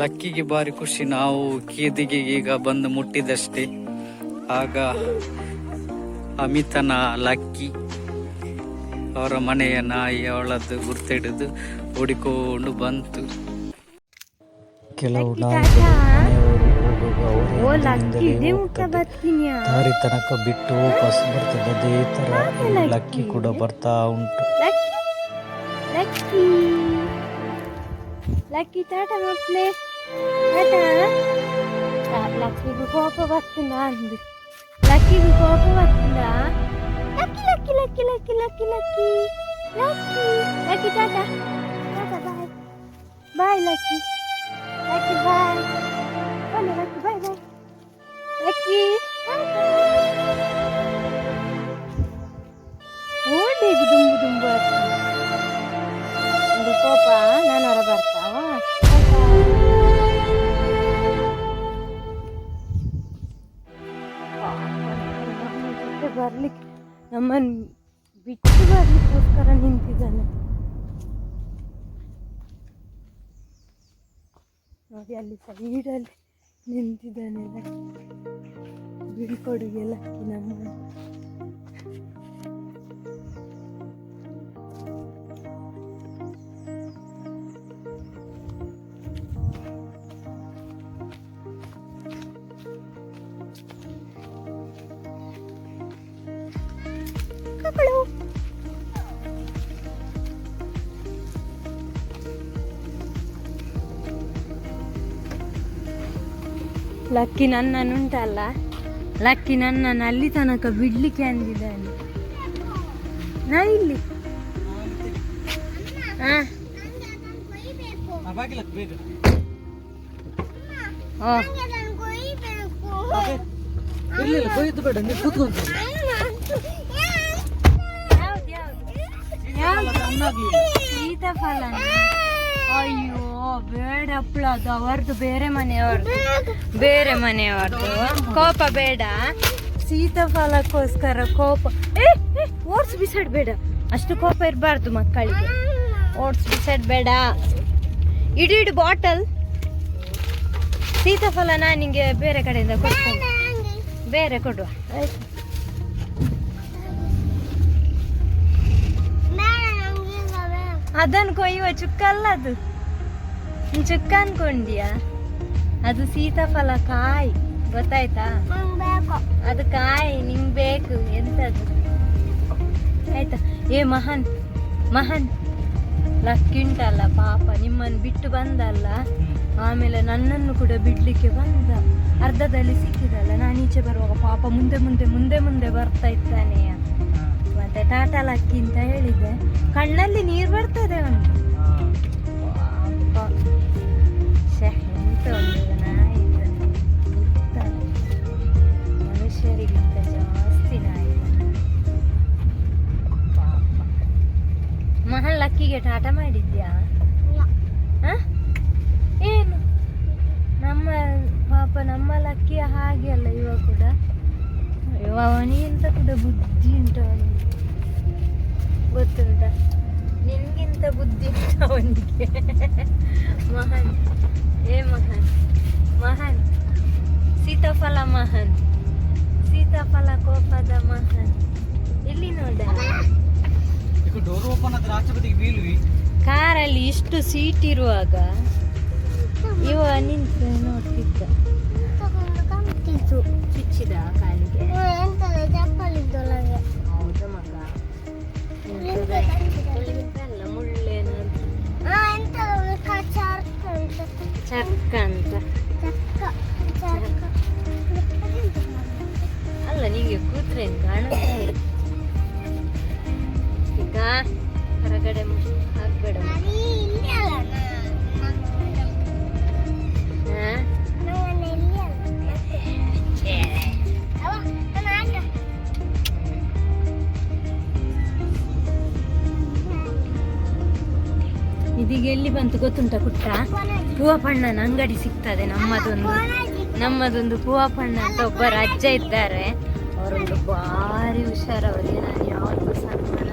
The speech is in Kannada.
ಲಕ್ಕಿಗೆ ಭಾರಿ ಖುಷಿ. ನಾವು ಕೀದಿಗೆ ಈಗ ಬಂದು ಮುಟ್ಟಿದಷ್ಟೇ. ಆಗ ಅಮಿತನ ಲಕ್ಕಿ ಅವರ ಮನೆಯ ನಾಯಿ ಅವಳದ್ದು ಗುರ್ತಿಡಿದು ಓಡಿಕೊಂಡು ಬಂತು. ಕೆಲವು ಲಕ್ಕಿ ದಾರಿ ತನಕ ಬಿಟ್ಟು ವಾಪಸ್ ಬರ್ತದೆ. ಅದೇ ತರ ಲಕ್ಕಿ. ಕೂಡ ಬರ್ತಾ ಉಂಟು. ಲಕ್ಕಿ ಲಕ್ಕಿ ಟಾಟ ಮಕ್ಕಳೇ ಟಾಟ ಲಕ್ಕಿಗೂ ಕೋಪ ಬರ್ತಿಲ್ಲ ಅಂದು ಲಕ್ಕಿಗೂ ಕೋಪ ಬರ್ತಿಲ್ಲ Lucky Lucky Lucky Lucky Lucky Lucky Lucky Lucky tata tata bye bye Lucky Lucky bye ಬನ್ನಿ ಲಕ್ಕಿ ಬಾಯ್ ಬಾಯ್ ನಮ್ಮನ್ನು ಬಿಟ್ಟು ಬರಲಿಕ್ಕೋಸ್ಕರ ನಿಂತಿದ್ದಾನೆ. ನೋಡಿ ಅಲ್ಲಿ ಸೈಡಲ್ಲಿ ನಿಂತಿದ್ದಾನೆ. ಬೀಳ್ಕೊಡುಗೆಲ್ಲ ನಮ್ಮ ಮಕ್ಕಳು ಲಕ್ಕಿ ನನ್ನನ್ನುಂಟಲ್ಲ ಲಕ್ಕಿ ನನ್ನನ್ನು ಅಲ್ಲಿ ತನಕ ಬಿಡ್ಲಿಕ್ಕೆ ಅಂದಿದ್ದಾನೆ. ನಾ ಇಲ್ಲಿ. ಬೇಡ ಸೀತಾಫಲ ಅಯ್ಯೋ ಬೇಡ ಹಪ್ಪಳ ಅದು ಅವರದು, ಬೇರೆ ಮನೆಯವ್ರದ್ದು ಬೇರೆ ಮನೆಯವ್ರದ್ದು ಕೋಪ ಬೇಡ. ಸೀತಾಫಲಕ್ಕೋಸ್ಕರ ಕೋಪ. ಏ ಓಟ್ಸ್ ಬಿಸಾಡ್ಬೇಡ ಅಷ್ಟು ಕೋಪ ಇರಬಾರ್ದು ಮಕ್ಕಳಿಗೆ. ಓಟ್ಸ್ ಬಿಸಾಡ್ಬೇಡ ಇಡೀ, ಇಡು ಬಾಟಲ್. ಸೀತಾಫಲ ನಾನು ನಿಂಗೆ ಬೇರೆ ಕಡೆಯಿಂದ ಕೊಡ್ತೇನೆ. ಬೇರೆ ಕೊಡುವ. ಆಯ್ತು. ಅದನ್ನು ಕೊಯ್ಯುವ ಚುಕ್ಕ ಅಲ್ಲ ಅದು. ನೀನ್ ಚುಕ್ಕ ಅನ್ಕೊಂಡಿಯಾ? ಅದು ಸೀತಾಫಲ ಕಾಯಿ. ಗೊತ್ತಾಯ್ತಾ? ಅದು ಕಾಯಿ ನಿಂಗ್ ಬೇಕು. ಎಂತದು? ಆಯ್ತಾ? ಏ ಮಹಾನ್ ಮಹಾನ್. ಲಕ್ಕಿಂಟಲ್ಲ ಪಾಪ ನಿಮ್ಮನ್ನು ಬಿಟ್ಟು ಬಂದಲ್ಲ. ಆಮೇಲೆ ನನ್ನನ್ನು ಕೂಡ ಬಿಡ್ಲಿಕ್ಕೆ ಬಂದ. ಅರ್ಧದಲ್ಲಿ ಸಿಕ್ಕಿದಲ್ಲ. ನಾನು ಈಚೆ ಬರುವಾಗ ಪಾಪ ಮುಂದೆ ಮುಂದೆ ಮುಂದೆ ಮುಂದೆ ಬರ್ತಾ ಇದ್ದಾನೆ ಮತ್ತೆ ಟಾಟಾ ಲಕ್ಕಿ ಅಂತ ಹೇಳಿದ್ದೆ ಕಣ್ಣಲ್ಲಿ ನೀರು ಬರ್ತದೆ ಒಂದು. ಎಂತ ಒಂದು ನಾಯಿ. ಮನುಷ್ಯರಿಗಿಂತ ಜಾಸ್ತಿ ನಾಯಿ. ಟಾಟ ಮಾಡಿದ್ಯಾ? ಹ? ಏನು? ನಮ್ಮ ಪಾಪ ನಮ್ಮ ಲಕ್ಕಿಯ ಹಾಗೆ ಅಲ್ಲ ಇವ ಕೂಡ. ಇವ ಅವನಿಗಿಂತ ಕೂಡ ಬುದ್ಧಿ ಉಂಟು ಅವನಿಗೆ. ಗೊತ್ತುಂಟ. ನಿನ್ಗಿಂತ ಬುದ್ಧಿ ಉಂಟು ಅವನಿಗೆ ಮಹಾನ್. ಏ ಮಹಾನ್. ಮಹಾನ್. ಸೀತಾಫಲ ಮಹಾನ್. ಸೀತಾಫಲ ಕೋಪದ ಮಹಾನ್. ಇಲ್ಲಿ ನೋಡ. ಡೋರ್ ಓಪನ್ ಆದ್ರೆ ಆಚೆ ಬದಿಗೆ ಬೀಳುವಿ. ಕಾರಲ್ಲಿ ಇಷ್ಟು ಸೀಟ್ ಇರುವಾಗ ಇವ ನಿಂತು ನೋಡ್ತಿದ್ದ. ಚಕ್ಕ ಅಂತ ಅಲ್ಲ ನಿಮಗೆ ಕೂತ್ರೆ ಕಾಣಿಸ್ತಾ ಇದೆ ಈಗ ಹೊರಗಡೆ ಹಾಕ್ಬೇಡ ಇದೀಗ ಎಲ್ಲಿ ಬಂತು ಗೊತ್ತುಂಟ ಕುಟ್ಟ ಪೂವಪಣ್ಣನ ಅಂಗಡಿ ಸಿಗ್ತದೆ ನಮ್ಮದೊಂದು. ನಮ್ಮದೊಂದು ಪೂವಪಣ್ಣ ಅಂತ ಒಬ್ಬರ ಅಜ್ಜ ಇದ್ದಾರೆ. ಅವರೊಂದು ಭಾರಿ ಹುಷಾರವರಿಗೆ ನಾನು ಯಾವತ್ತೂ ಸನ್ಮಾನ